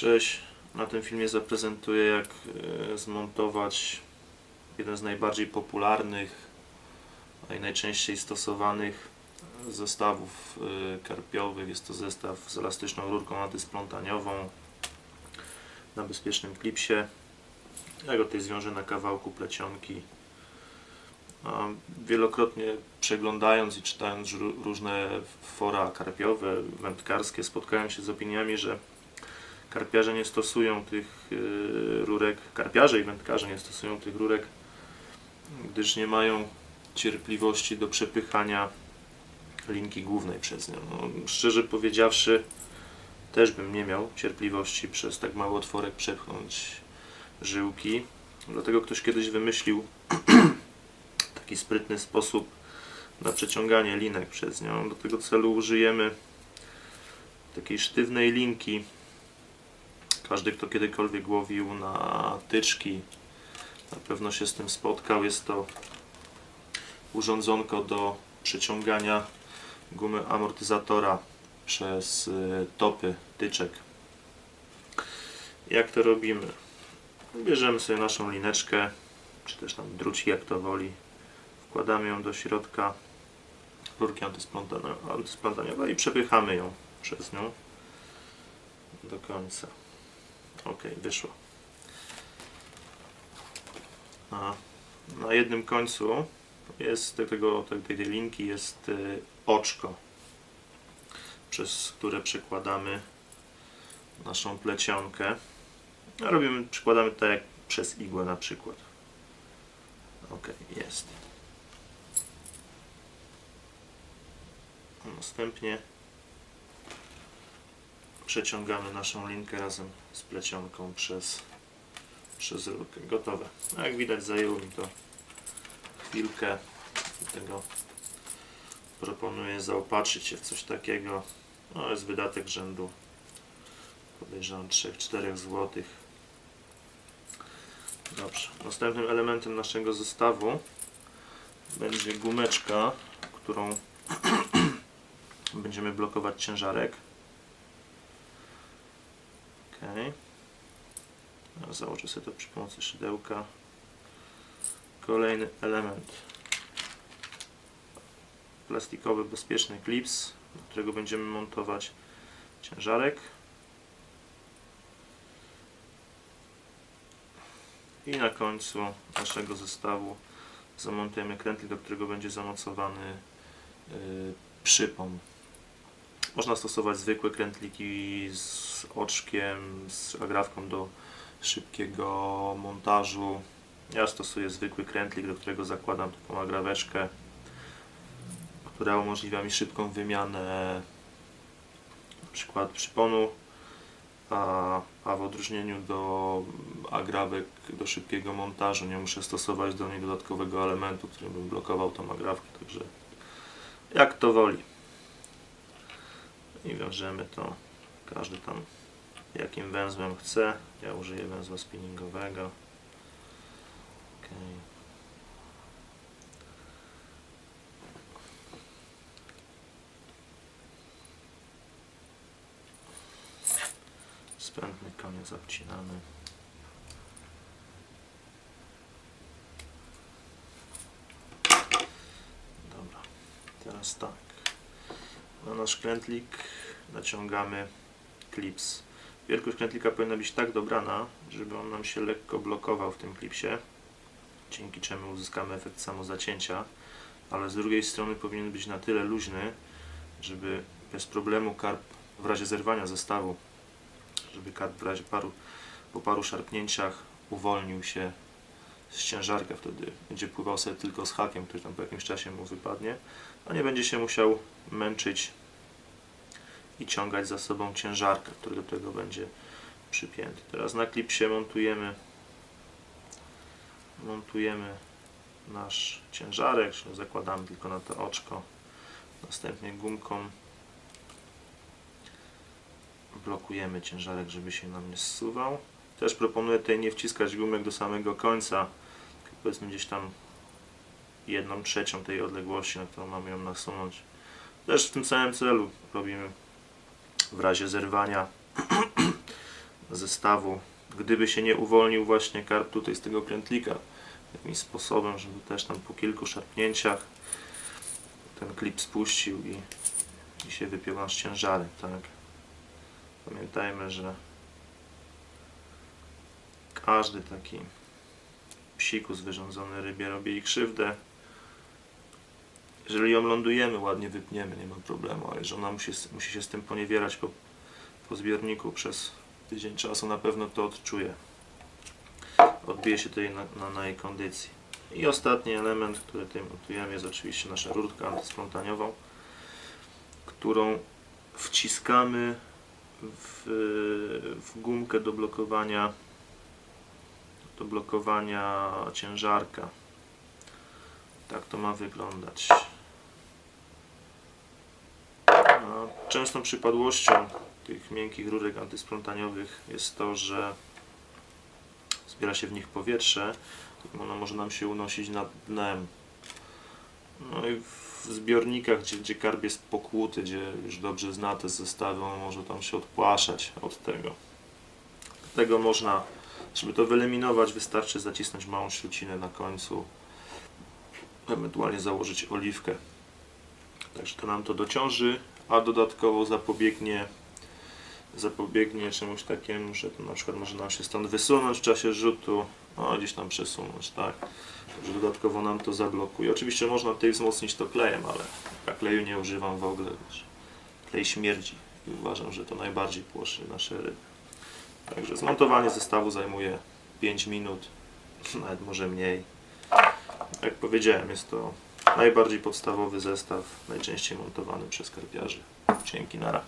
Cześć. Na tym filmie zaprezentuję jak e, zmontować jeden z najbardziej popularnych i najczęściej stosowanych zestawów e, karpiowych. Jest to zestaw z elastyczną rurką antysplątaniową na bezpiecznym klipsie. Ja go tutaj zwiążę na kawałku plecionki. Wielokrotnie przeglądając i czytając ró- różne fora karpiowe, wędkarskie, spotkałem się z opiniami, że karpiarze nie stosują tych y, rurek, karpiarze i wędkarze nie stosują tych rurek, gdyż nie mają cierpliwości do przepychania linki głównej przez nią. No, szczerze powiedziawszy, też bym nie miał cierpliwości przez tak mały otworek przepchnąć żyłki. Dlatego ktoś kiedyś wymyślił taki sprytny sposób na przeciąganie linek przez nią. Do tego celu użyjemy takiej sztywnej linki. Każdy, kto kiedykolwiek łowił na tyczki, na pewno się z tym spotkał. Jest to urządzonko do przeciągania gumy amortyzatora przez y, topy tyczek. Jak to robimy? Bierzemy sobie naszą lineczkę, czy też tam druci, jak to woli. Wkładamy ją do środka rurki antysplątaniowej i przepychamy ją przez nią do końca. Ok, wyszło. A na jednym końcu jest tego, tej, linki jest y, oczko, przez które przekładamy naszą plecionkę. A robimy, przykładamy tak jak przez igłę na przykład. Ok, jest. Następnie przeciągamy naszą linkę razem z plecionką przez, przez rurkę. Gotowe. No jak widać zajęło mi to chwilkę. Dlatego proponuję zaopatrzyć się w coś takiego. No jest wydatek rzędu podejrzewam 3-4 zł. Dobrze. Następnym elementem naszego zestawu będzie gumeczka, którą będziemy blokować ciężarek. Ok. Założę sobie to przy pomocy szydełka. Kolejny element. Plastikowy, bezpieczny klips, do którego będziemy montować ciężarek. I na końcu naszego zestawu zamontujemy krętlik, do którego będzie zamocowany yy, przypon. Można stosować zwykłe krętliki z oczkiem, z agrawką do szybkiego montażu. Ja stosuję zwykły krętlik, do którego zakładam taką agraweczkę, która umożliwia mi szybką wymianę na przykład przyponu, a, a w odróżnieniu do agrawek do szybkiego montażu nie muszę stosować do niej dodatkowego elementu, który bym blokował tą agrawkę, także jak to woli. I wiążemy to każdy tam jakim węzłem chce. Ja użyję węzła spinningowego. Okay. Spędny koniec obcinamy. Teraz tak. Na nasz krętlik naciągamy klips. Wielkość krętlika powinna być tak dobrana, żeby on nam się lekko blokował w tym klipsie, dzięki czemu uzyskamy efekt samozacięcia, ale z drugiej strony powinien być na tyle luźny, żeby bez problemu karp w razie zerwania zestawu, żeby karp w razie paru, po paru szarpnięciach uwolnił się z ciężarka, wtedy będzie pływał sobie tylko z hakiem, który tam po jakimś czasie mu wypadnie, a nie będzie się musiał męczyć i ciągać za sobą ciężarkę, który do tego będzie przypięty. Teraz na klipsie montujemy montujemy nasz ciężarek, czyli zakładamy tylko na to oczko. Następnie gumką blokujemy ciężarek, żeby się nam nie zsuwał. Też proponuję tutaj nie wciskać gumek do samego końca, powiedzmy gdzieś tam jedną trzecią tej odległości, na którą mamy ją nasunąć. Też w tym samym celu robimy w razie zerwania zestawu. Gdyby się nie uwolnił właśnie karp tutaj z tego krętlika jakimś sposobem, żeby też tam po kilku szarpnięciach ten klip spuścił i, i się wypiął nasz ciężarek, tak? Pamiętajmy, że każdy taki psikus wyrządzony rybie robi jej krzywdę. Jeżeli ją lądujemy, ładnie wypniemy, nie ma problemu, ale że ona musi, musi się z tym poniewierać po, po zbiorniku przez tydzień czasu, na pewno to odczuje. Odbije się to jej na, na, na jej kondycji. I ostatni element, który tutaj montujemy jest oczywiście nasza rurka antyspontaniową, którą wciskamy w, w gumkę do blokowania do blokowania ciężarka. Tak to ma wyglądać. A Częstą przypadłością tych miękkich rurek antysplątaniowych jest to, że zbiera się w nich powietrze i ono może nam się unosić nad dnem. No i w zbiornikach, gdzie, gdzie karb jest pokłuty, gdzie już dobrze zna te zestawy, on może tam się odpłaszać od tego. Dlatego można, żeby to wyeliminować, wystarczy zacisnąć małą śrucinę na końcu, ewentualnie założyć oliwkę. Także to nam to dociąży, a dodatkowo zapobiegnie zapobiegnie czemuś takiemu, że to na przykład może nam się stąd wysunąć w czasie rzutu, no gdzieś tam przesunąć, tak. Także dodatkowo nam to zablokuje. Oczywiście można tutaj wzmocnić to klejem, ale ja kleju nie używam w ogóle, wiesz. Klej śmierdzi i uważam, że to najbardziej płoszy nasze ryby. Także zmontowanie zestawu zajmuje 5 minut, nawet może mniej. Jak powiedziałem, jest to najbardziej podstawowy zestaw, najczęściej montowany przez karpiarzy. Dzięki, nara.